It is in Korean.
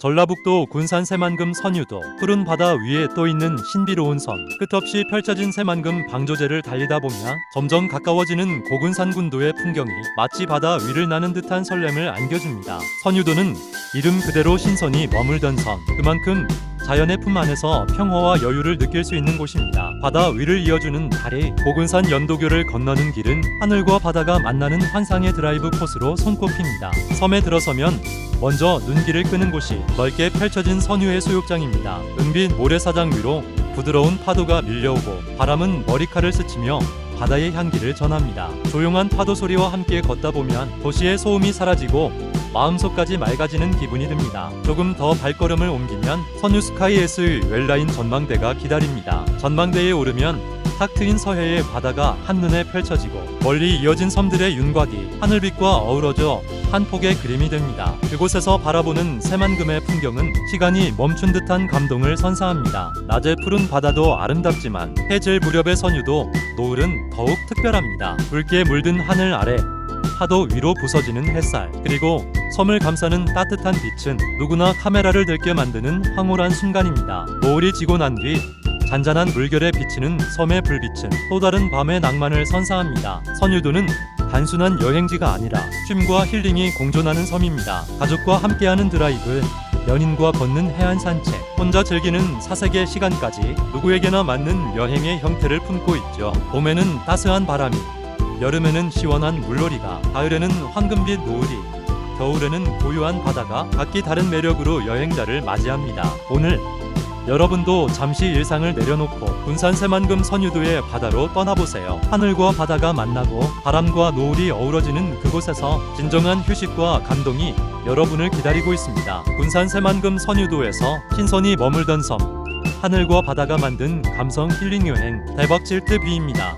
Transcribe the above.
전라북도 군산 새만금 선유도 푸른 바다 위에 떠 있는 신비로운 섬 끝없이 펼쳐진 새만금 방조제를 달리다 보면 점점 가까워지는 고군산 군도의 풍경이 마치 바다 위를 나는 듯한 설렘을 안겨줍니다. 선유도는 이름 그대로 신선이 머물던 섬 그만큼 자연의 품 안에서 평화와 여유를 느낄 수 있는 곳입니다. 바다 위를 이어주는 다리, 고군산 연도교를 건너는 길은 하늘과 바다가 만나는 환상의 드라이브 코스로 손꼽힙니다. 섬에 들어서면 먼저 눈길을 끄는 곳이 넓게 펼쳐진 선유의 수욕장입니다. 은빛 모래사장 위로 부드러운 파도가 밀려오고 바람은 머리카락을 스치며 바다의 향기를 전합니다. 조용한 파도 소리와 함께 걷다 보면 도시의 소음이 사라지고 마음속까지 맑아지는 기분이 듭니다. 조금 더 발걸음을 옮기면 선유 스카이에스 웰라인 전망대가 기다립니다. 전망대에 오르면 탁 트인 서해의 바다가 한눈에 펼쳐지고 멀리 이어진 섬들의 윤곽이 하늘빛과 어우러져 한 폭의 그림이 됩니다. 그곳에서 바라보는 새만금의 풍경은 시간이 멈춘 듯한 감동을 선사합니다. 낮의 푸른 바다도 아름답지만 해질 무렵의 선유도 노을은 더욱 특별합니다. 붉게 물든 하늘 아래 파도 위로 부서지는 햇살 그리고 섬을 감싸는 따뜻한 빛은 누구나 카메라를 들게 만드는 황홀한 순간입니다. 노을이 지고 난 뒤 잔잔한 물결에 비치는 섬의 불빛은 또 다른 밤의 낭만을 선사합니다. 선유도는 단순한 여행지가 아니라 쉼과 힐링이 공존하는 섬입니다. 가족과 함께하는 드라이브, 연인과 걷는 해안 산책, 혼자 즐기는 사색의 시간까지 누구에게나 맞는 여행의 형태를 품고 있죠. 봄에는 따스한 바람이, 여름에는 시원한 물놀이가, 가을에는 황금빛 노을이, 겨울에는 고요한 바다가 각기 다른 매력으로 여행자를 맞이합니다. 오늘 여러분도 잠시 일상을 내려놓고 군산 새만금 선유도의 바다로 떠나보세요. 하늘과 바다가 만나고 바람과 노을이 어우러지는 그곳에서 진정한 휴식과 감동이 여러분을 기다리고 있습니다. 군산 새만금 선유도에서 신선이 머물던 섬 하늘과 바다가 만든 감성 힐링 여행 대박 질트 비입니다.